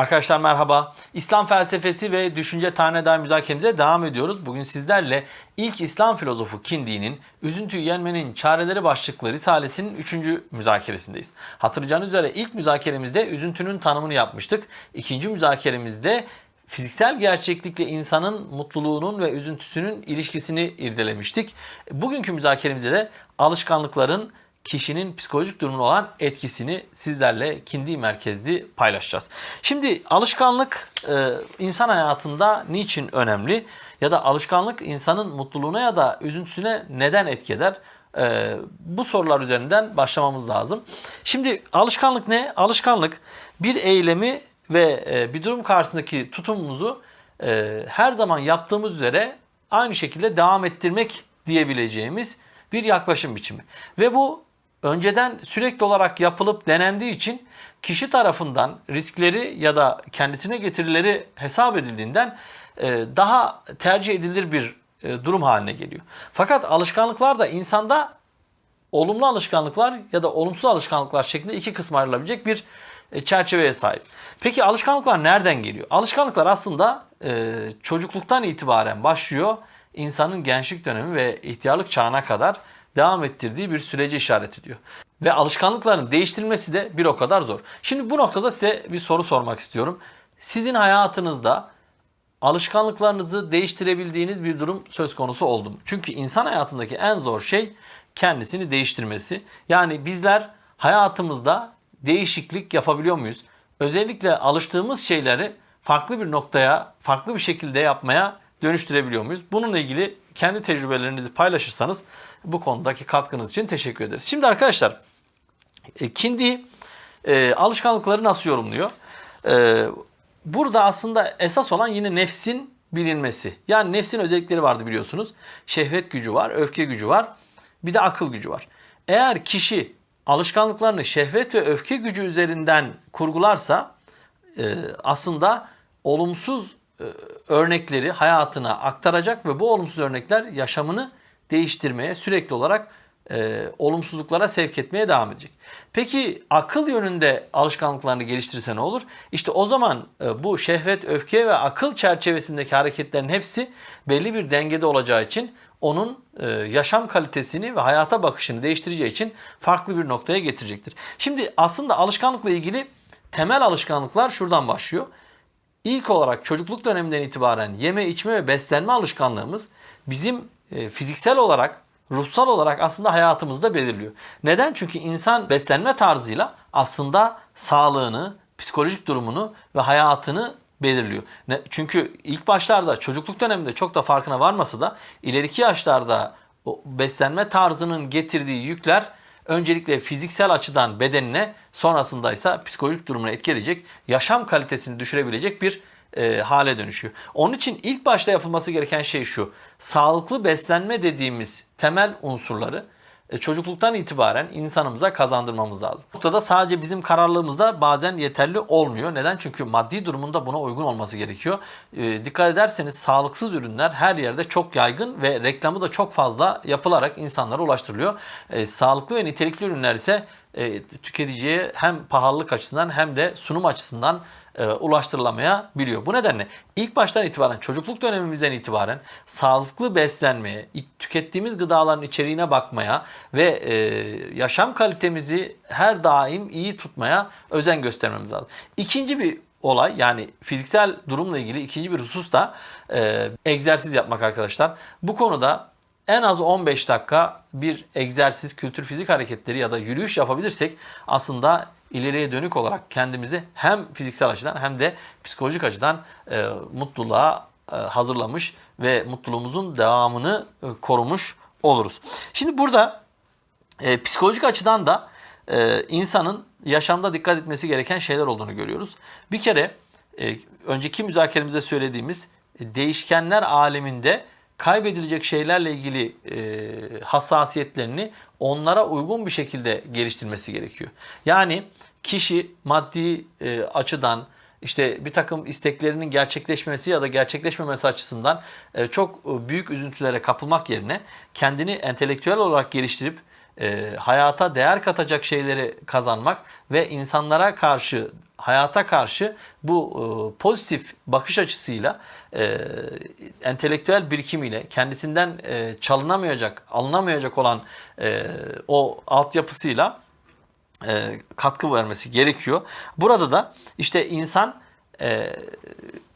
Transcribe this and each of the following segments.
Arkadaşlar merhaba. İslam felsefesi ve düşünce tarihine dair müzakeremize devam ediyoruz. Bugün sizlerle ilk İslam filozofu Kindi'nin Üzüntüyü Yenmenin Çareleri başlıklı Risalesinin 3. müzakeresindeyiz. Hatırlayacağınız üzere ilk müzakeremizde üzüntünün tanımını yapmıştık. İkinci müzakeremizde fiziksel gerçeklikle insanın mutluluğunun ve üzüntüsünün ilişkisini irdelemiştik. Bugünkü müzakeremizde de alışkanlıkların kişinin psikolojik durumuna olan etkisini sizlerle kindi merkezli paylaşacağız. Şimdi alışkanlık e, insan hayatında niçin önemli? Ya da alışkanlık insanın mutluluğuna ya da üzüntüsüne neden etki eder? E, bu sorular üzerinden başlamamız lazım. Şimdi alışkanlık ne? Alışkanlık bir eylemi ve e, bir durum karşısındaki tutumumuzu her zaman yaptığımız üzere aynı şekilde devam ettirmek diyebileceğimiz bir yaklaşım biçimi. Ve bu önceden sürekli olarak yapılıp denendiği için kişi tarafından riskleri ya da kendisine getirileri hesap edildiğinden e, daha tercih edilir bir e, durum haline geliyor. Fakat alışkanlıklar da insanda olumlu alışkanlıklar ya da olumsuz alışkanlıklar şeklinde iki kısma ayrılabilecek bir e, çerçeveye sahip. Peki alışkanlıklar nereden geliyor? Alışkanlıklar aslında çocukluktan itibaren başlıyor. İnsanın gençlik dönemi ve ihtiyarlık çağına kadar devam ettirdiği bir süreci işaret ediyor. Ve alışkanlıkların değiştirilmesi de bir o kadar zor. Şimdi bu noktada size bir soru sormak istiyorum. Sizin hayatınızda alışkanlıklarınızı değiştirebildiğiniz bir durum söz konusu oldu mu? Çünkü insan hayatındaki en zor şey kendisini değiştirmesi. Yani bizler hayatımızda değişiklik yapabiliyor muyuz? Özellikle alıştığımız şeyleri farklı bir noktaya, farklı bir şekilde yapmaya dönüştürebiliyor muyuz? Bununla ilgili kendi tecrübelerinizi paylaşırsanız bu konudaki katkınız için teşekkür ederiz. Şimdi arkadaşlar e, Kindi e, alışkanlıkları nasıl yorumluyor? E, burada aslında esas olan yine nefsin bilinmesi. Yani nefsin özellikleri vardı biliyorsunuz. Şehvet gücü var, öfke gücü var. Bir de akıl gücü var. Eğer kişi alışkanlıklarını şehvet ve öfke gücü üzerinden kurgularsa e, aslında olumsuz örnekleri hayatına aktaracak ve bu olumsuz örnekler yaşamını değiştirmeye, sürekli olarak e, olumsuzluklara sevk etmeye devam edecek. Peki akıl yönünde alışkanlıklarını geliştirirse ne olur? İşte o zaman e, bu şehvet, öfke ve akıl çerçevesindeki hareketlerin hepsi belli bir dengede olacağı için onun e, yaşam kalitesini ve hayata bakışını değiştireceği için farklı bir noktaya getirecektir. Şimdi aslında alışkanlıkla ilgili temel alışkanlıklar şuradan başlıyor. İlk olarak çocukluk döneminden itibaren yeme, içme ve beslenme alışkanlığımız bizim e, fiziksel olarak, ruhsal olarak aslında hayatımızda belirliyor. Neden? Çünkü insan beslenme tarzıyla aslında sağlığını, psikolojik durumunu ve hayatını belirliyor. Çünkü ilk başlarda çocukluk döneminde çok da farkına varmasa da ileriki yaşlarda o beslenme tarzının getirdiği yükler öncelikle fiziksel açıdan bedenine sonrasında ise psikolojik durumuna etki edecek, yaşam kalitesini düşürebilecek bir e, hale dönüşüyor. Onun için ilk başta yapılması gereken şey şu. Sağlıklı beslenme dediğimiz temel unsurları çocukluktan itibaren insanımıza kazandırmamız lazım. Bu noktada sadece bizim kararlılığımızda bazen yeterli olmuyor. Neden? Çünkü maddi durumunda buna uygun olması gerekiyor. E, dikkat ederseniz sağlıksız ürünler her yerde çok yaygın ve reklamı da çok fazla yapılarak insanlara ulaştırılıyor. E, sağlıklı ve nitelikli ürünler ise e, tüketiciye hem pahalılık açısından hem de sunum açısından e, ulaştırılamayabiliyor. Bu nedenle ilk baştan itibaren çocukluk dönemimizden itibaren sağlıklı beslenmeye, tükettiğimiz gıdaların içeriğine bakmaya ve e, yaşam kalitemizi her daim iyi tutmaya özen göstermemiz lazım. İkinci bir olay yani fiziksel durumla ilgili ikinci bir husus da e, egzersiz yapmak arkadaşlar. Bu konuda en az 15 dakika bir egzersiz, kültür fizik hareketleri ya da yürüyüş yapabilirsek aslında ileriye dönük olarak kendimizi hem fiziksel açıdan hem de psikolojik açıdan e, mutluluğa e, hazırlamış ve mutluluğumuzun devamını e, korumuş oluruz. Şimdi burada e, psikolojik açıdan da e, insanın yaşamda dikkat etmesi gereken şeyler olduğunu görüyoruz. Bir kere e, önceki müzakeremizde söylediğimiz e, değişkenler aleminde kaybedilecek şeylerle ilgili e, hassasiyetlerini onlara uygun bir şekilde geliştirmesi gerekiyor. Yani kişi maddi e, açıdan işte bir takım isteklerinin gerçekleşmesi ya da gerçekleşmemesi açısından e, çok büyük üzüntülere kapılmak yerine kendini entelektüel olarak geliştirip e, hayata değer katacak şeyleri kazanmak ve insanlara karşı hayata karşı bu e, pozitif bakış açısıyla e, entelektüel birikimiyle kendisinden e, çalınamayacak, alınamayacak olan e, o altyapısıyla e, katkı vermesi gerekiyor. Burada da işte insan e,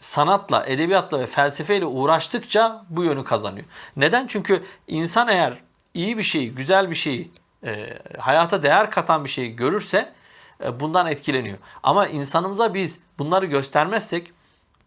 sanatla, edebiyatla ve felsefeyle uğraştıkça bu yönü kazanıyor. Neden? Çünkü insan eğer iyi bir şeyi, güzel bir şeyi, e, hayata değer katan bir şeyi görürse bundan etkileniyor. Ama insanımıza biz bunları göstermezsek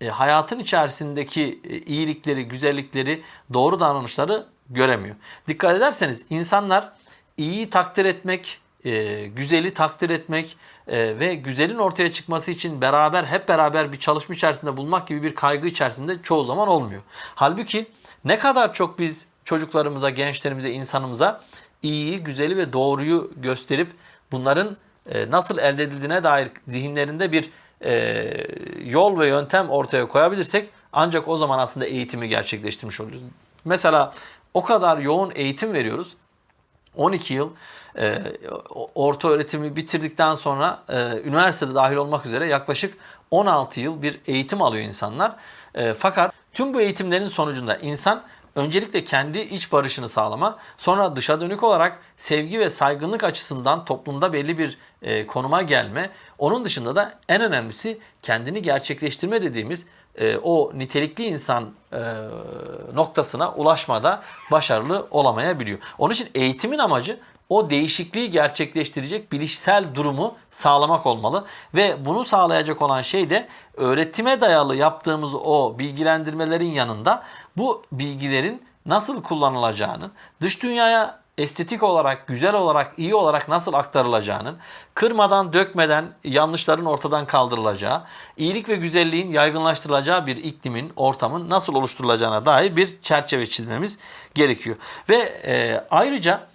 e, hayatın içerisindeki e, iyilikleri, güzellikleri, doğru davranışları göremiyor. Dikkat ederseniz insanlar iyiyi takdir etmek, e, güzeli takdir etmek e, ve güzelin ortaya çıkması için beraber hep beraber bir çalışma içerisinde bulmak gibi bir kaygı içerisinde çoğu zaman olmuyor. Halbuki ne kadar çok biz çocuklarımıza, gençlerimize, insanımıza iyiyi, güzeli ve doğruyu gösterip bunların e, nasıl elde edildiğine dair zihinlerinde bir e, yol ve yöntem ortaya koyabilirsek ancak o zaman aslında eğitimi gerçekleştirmiş oluruz. Mesela o kadar yoğun eğitim veriyoruz. 12 yıl e, orta öğretimi bitirdikten sonra e, üniversitede dahil olmak üzere yaklaşık 16 yıl bir eğitim alıyor insanlar. E, fakat tüm bu eğitimlerin sonucunda insan öncelikle kendi iç barışını sağlama, sonra dışa dönük olarak sevgi ve saygınlık açısından toplumda belli bir e, konuma gelme, onun dışında da en önemlisi kendini gerçekleştirme dediğimiz e, o nitelikli insan e, noktasına ulaşmada başarılı olamayabiliyor. Onun için eğitimin amacı o değişikliği gerçekleştirecek bilişsel durumu sağlamak olmalı ve bunu sağlayacak olan şey de öğretime dayalı yaptığımız o bilgilendirmelerin yanında bu bilgilerin nasıl kullanılacağının, dış dünyaya estetik olarak, güzel olarak, iyi olarak nasıl aktarılacağının, kırmadan, dökmeden yanlışların ortadan kaldırılacağı, iyilik ve güzelliğin yaygınlaştırılacağı bir iklimin, ortamın nasıl oluşturulacağına dair bir çerçeve çizmemiz gerekiyor. Ve e, ayrıca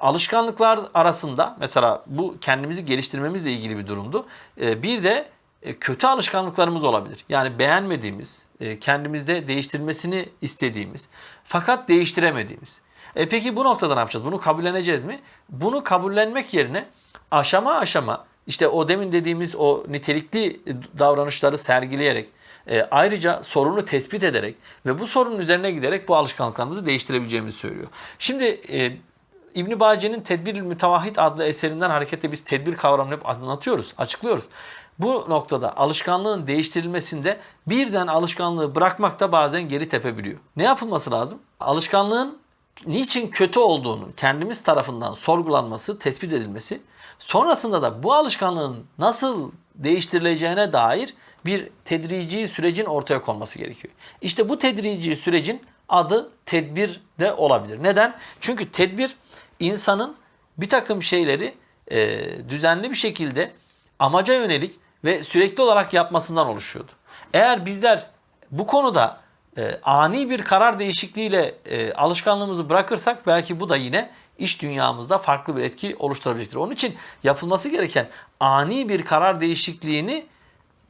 alışkanlıklar arasında mesela bu kendimizi geliştirmemizle ilgili bir durumdu. E, bir de e, kötü alışkanlıklarımız olabilir. Yani beğenmediğimiz, kendimizde değiştirmesini istediğimiz fakat değiştiremediğimiz. E peki bu noktada ne yapacağız? Bunu kabulleneceğiz mi? Bunu kabullenmek yerine aşama aşama işte o demin dediğimiz o nitelikli davranışları sergileyerek e, ayrıca sorunu tespit ederek ve bu sorunun üzerine giderek bu alışkanlıklarımızı değiştirebileceğimizi söylüyor. Şimdi e, İbn Baci'nin Tedbir Mütevahhid adlı eserinden hareketle biz tedbir kavramını hep anlatıyoruz, açıklıyoruz. Bu noktada alışkanlığın değiştirilmesinde birden alışkanlığı bırakmak da bazen geri tepebiliyor. Ne yapılması lazım? Alışkanlığın niçin kötü olduğunu kendimiz tarafından sorgulanması, tespit edilmesi, sonrasında da bu alışkanlığın nasıl değiştirileceğine dair bir tedrici sürecin ortaya konması gerekiyor. İşte bu tedrici sürecin adı tedbir de olabilir. Neden? Çünkü tedbir insanın bir takım şeyleri e, düzenli bir şekilde amaca yönelik ve sürekli olarak yapmasından oluşuyordu. Eğer bizler bu konuda e, ani bir karar değişikliğiyle e, alışkanlığımızı bırakırsak belki bu da yine iş dünyamızda farklı bir etki oluşturabilecektir. Onun için yapılması gereken ani bir karar değişikliğini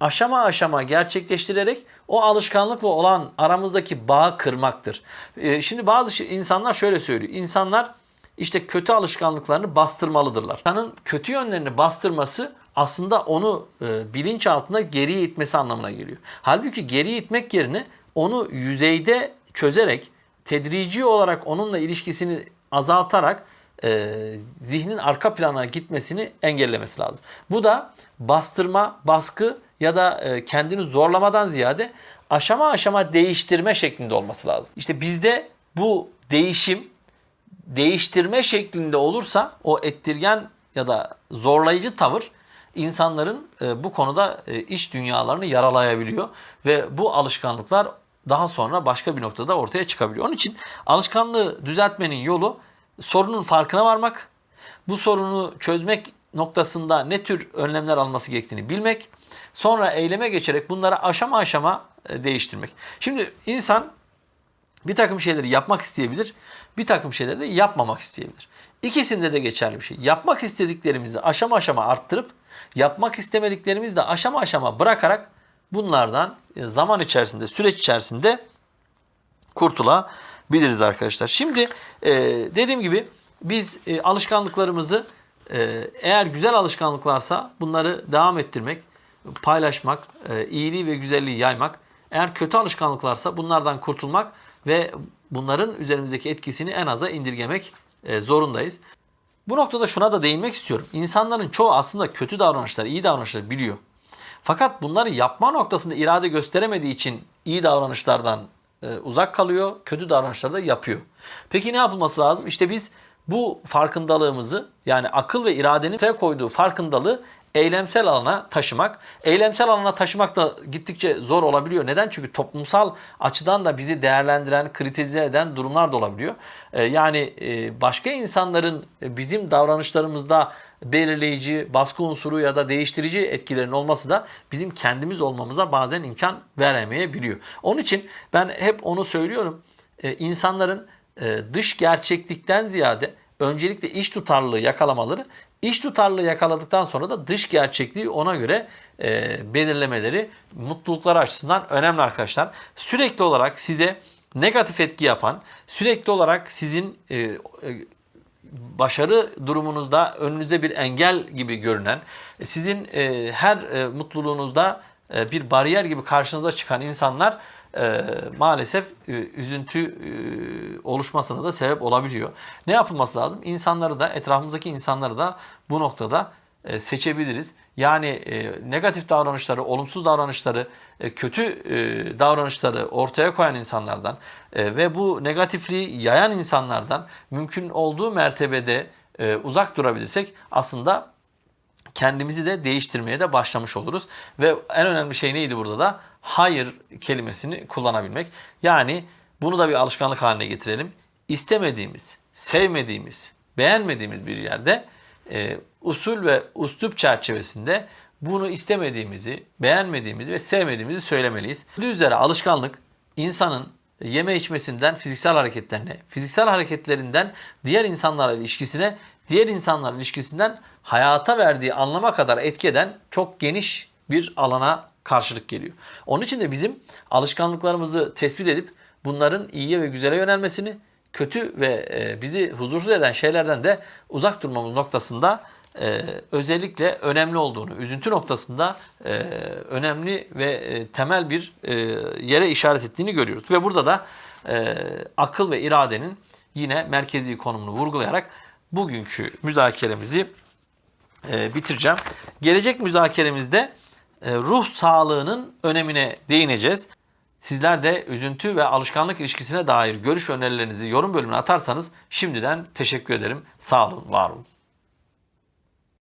aşama aşama gerçekleştirerek o alışkanlıkla olan aramızdaki bağı kırmaktır. E, şimdi bazı insanlar şöyle söylüyor. İnsanlar işte kötü alışkanlıklarını bastırmalıdırlar. İnsanın kötü yönlerini bastırması aslında onu e, bilinç altında geriye itmesi anlamına geliyor. Halbuki geriye itmek yerine onu yüzeyde çözerek tedrici olarak onunla ilişkisini azaltarak e, zihnin arka plana gitmesini engellemesi lazım. Bu da bastırma, baskı ya da e, kendini zorlamadan ziyade aşama aşama değiştirme şeklinde olması lazım. İşte bizde bu değişim değiştirme şeklinde olursa o ettirgen ya da zorlayıcı tavır insanların e, bu konuda e, iş dünyalarını yaralayabiliyor ve bu alışkanlıklar daha sonra başka bir noktada ortaya çıkabiliyor. Onun için alışkanlığı düzeltmenin yolu sorunun farkına varmak, bu sorunu çözmek noktasında ne tür önlemler alması gerektiğini bilmek, sonra eyleme geçerek bunları aşama aşama e, değiştirmek. Şimdi insan bir takım şeyleri yapmak isteyebilir, bir takım şeyleri de yapmamak isteyebilir. İkisinde de geçerli bir şey. Yapmak istediklerimizi aşama aşama arttırıp, yapmak istemediklerimizi de aşama aşama bırakarak bunlardan e, zaman içerisinde, süreç içerisinde kurtulabiliriz arkadaşlar. Şimdi e, dediğim gibi biz e, alışkanlıklarımızı eğer güzel alışkanlıklarsa bunları devam ettirmek, paylaşmak, iyiliği ve güzelliği yaymak. Eğer kötü alışkanlıklarsa bunlardan kurtulmak ve bunların üzerimizdeki etkisini en aza indirgemek e, zorundayız. Bu noktada şuna da değinmek istiyorum. İnsanların çoğu aslında kötü davranışları, iyi davranışları biliyor. Fakat bunları yapma noktasında irade gösteremediği için iyi davranışlardan e, uzak kalıyor, kötü davranışları da yapıyor. Peki ne yapılması lazım? İşte biz bu farkındalığımızı yani akıl ve iradenin ortaya koyduğu farkındalığı eylemsel alana taşımak. Eylemsel alana taşımak da gittikçe zor olabiliyor. Neden? Çünkü toplumsal açıdan da bizi değerlendiren, kritize eden durumlar da olabiliyor. Ee, yani e, başka insanların bizim davranışlarımızda belirleyici, baskı unsuru ya da değiştirici etkilerin olması da bizim kendimiz olmamıza bazen imkan veremeyebiliyor. Onun için ben hep onu söylüyorum. Ee, insanların e, dış gerçeklikten ziyade öncelikle iç tutarlılığı yakalamaları, iç tutarlılığı yakaladıktan sonra da dış gerçekliği ona göre e, belirlemeleri mutlulukları açısından önemli arkadaşlar. Sürekli olarak size negatif etki yapan, sürekli olarak sizin e, e, başarı durumunuzda önünüzde bir engel gibi görünen, sizin e, her e, mutluluğunuzda e, bir bariyer gibi karşınıza çıkan insanlar e, maalesef e, üzüntü e, oluşmasına da sebep olabiliyor. Ne yapılması lazım? İnsanları da etrafımızdaki insanları da bu noktada e, seçebiliriz. Yani e, negatif davranışları, olumsuz davranışları, e, kötü e, davranışları ortaya koyan insanlardan e, ve bu negatifliği yayan insanlardan mümkün olduğu mertebede e, uzak durabilirsek aslında kendimizi de değiştirmeye de başlamış oluruz. Ve en önemli şey neydi burada da? Hayır kelimesini kullanabilmek. Yani bunu da bir alışkanlık haline getirelim. İstemediğimiz, sevmediğimiz, beğenmediğimiz bir yerde e, usul ve üslup çerçevesinde bunu istemediğimizi, beğenmediğimizi ve sevmediğimizi söylemeliyiz. Bu üzere alışkanlık insanın yeme içmesinden fiziksel hareketlerine, fiziksel hareketlerinden diğer insanlarla ilişkisine, diğer insanlarla ilişkisinden hayata verdiği anlama kadar etki eden çok geniş bir alana karşılık geliyor. Onun için de bizim alışkanlıklarımızı tespit edip bunların iyiye ve güzele yönelmesini, kötü ve e, bizi huzursuz eden şeylerden de uzak durmamız noktasında e, özellikle önemli olduğunu, üzüntü noktasında e, önemli ve temel bir yere işaret ettiğini görüyoruz. Ve burada da akıl ve iradenin yine merkezi konumunu vurgulayarak bugünkü müzakeremizi e, bitireceğim. Gelecek müzakeremizde e, ruh sağlığının önemine değineceğiz. Sizler de üzüntü ve alışkanlık ilişkisine dair görüş önerilerinizi yorum bölümüne atarsanız şimdiden teşekkür ederim. Sağ olun, var olun.